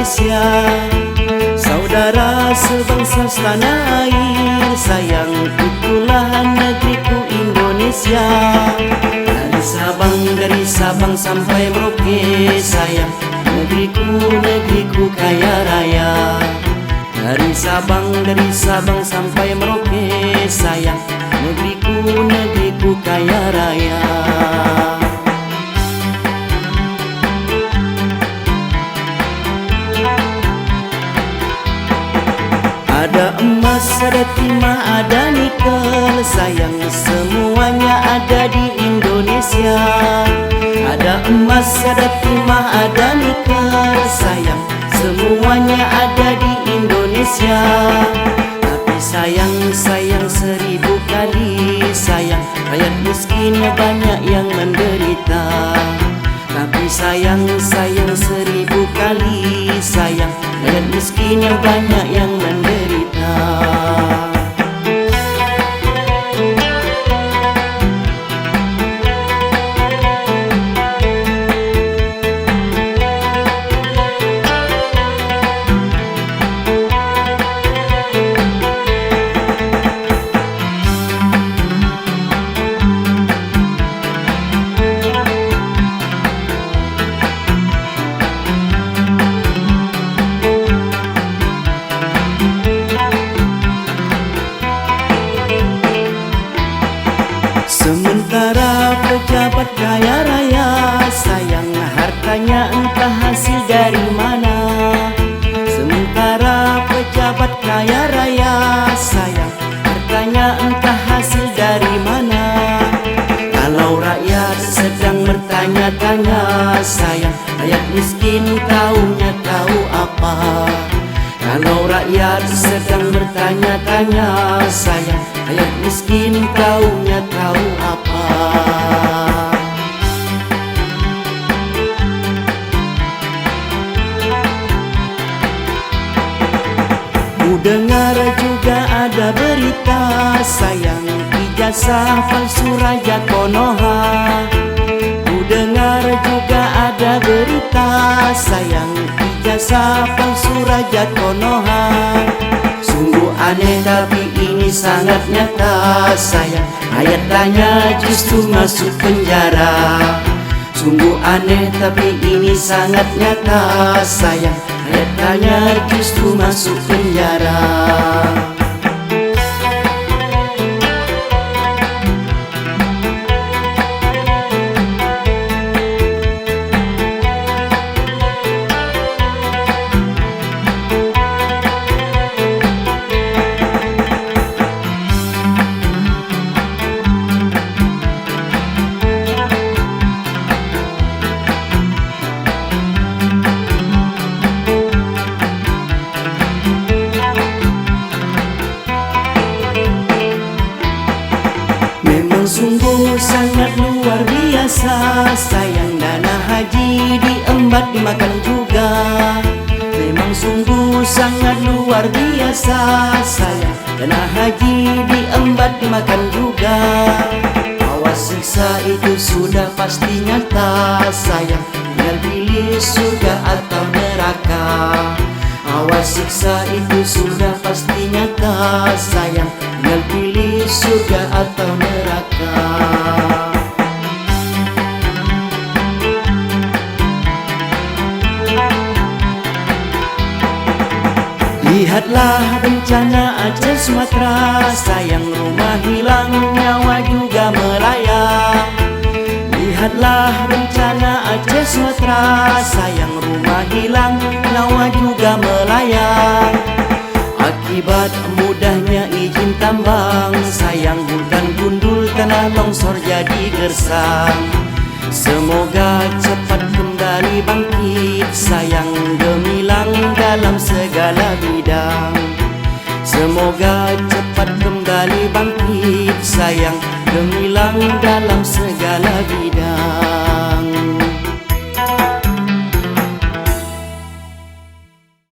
Indonesia. Saudara sebangsa tanah air Sayang itulah negeriku Indonesia. Dari Sabang, dari Sabang sampai Merauke Sayang negeriku, negeriku kaya raya. Dari Sabang, dari Sabang sampai Merauke Sayang negeriku, negeriku kaya raya. Ada emas, ada timah, ada nikel. Sayang semuanya ada di Indonesia. Ada emas, ada timah, ada nikel. Sayang semuanya ada di Indonesia. Tapi sayang, sayang seribu kali. Sayang rakyat miskinnya banyak yang menderita. Tapi sayang, sayang seribu kali. Sayang, rakyat miskin banyak yang hartanya entah hasil dari mana. Sementara pejabat kaya raya Sayang. Hartanya entah hasil dari mana. Kalau rakyat sedang bertanya-tanya Sayang. Rakyat miskin taunya tahu apa. Kalau rakyat sedang bertanya-tanya Sayang. Rakyat miskin taunya tahu apa dengar juga ada berita Sayang ijazah palsu Raja Konoha. Ku dengar juga ada berita Sayang ijazah palsu Raja Konoha. Sungguh aneh tapi ini sangat nyata Sayang ayat tanya justru masuk penjara. Sungguh aneh tapi ini sangat nyata Sayang ayat tanya justru masuk penjara Sayang dana haji diembat dimakan juga. Memang sungguh sangat luar biasa Sayang dana haji diembat dimakan juga. Awas siksa itu sudah pasti nyata Sayang tinggal pilih surga atau neraka. Awas siksa itu sudah pasti nyata Sayang tinggal pilih surga atau neraka Lihatlah bencana Aceh Sumatera. Sayang rumah hilang nyawa juga melayang Lihatlah bencana Aceh Sumatera. Sayang rumah hilang nyawa juga melayang Akibat mudahnya izin tambang Sayang hutan gundul tanah longsor jadi gersang. Semoga cepat kembali bangkit Sayang gemilang dalam segala bidang. Semoga cepat kembali bangkit Sayang gemilang dalam segala bidang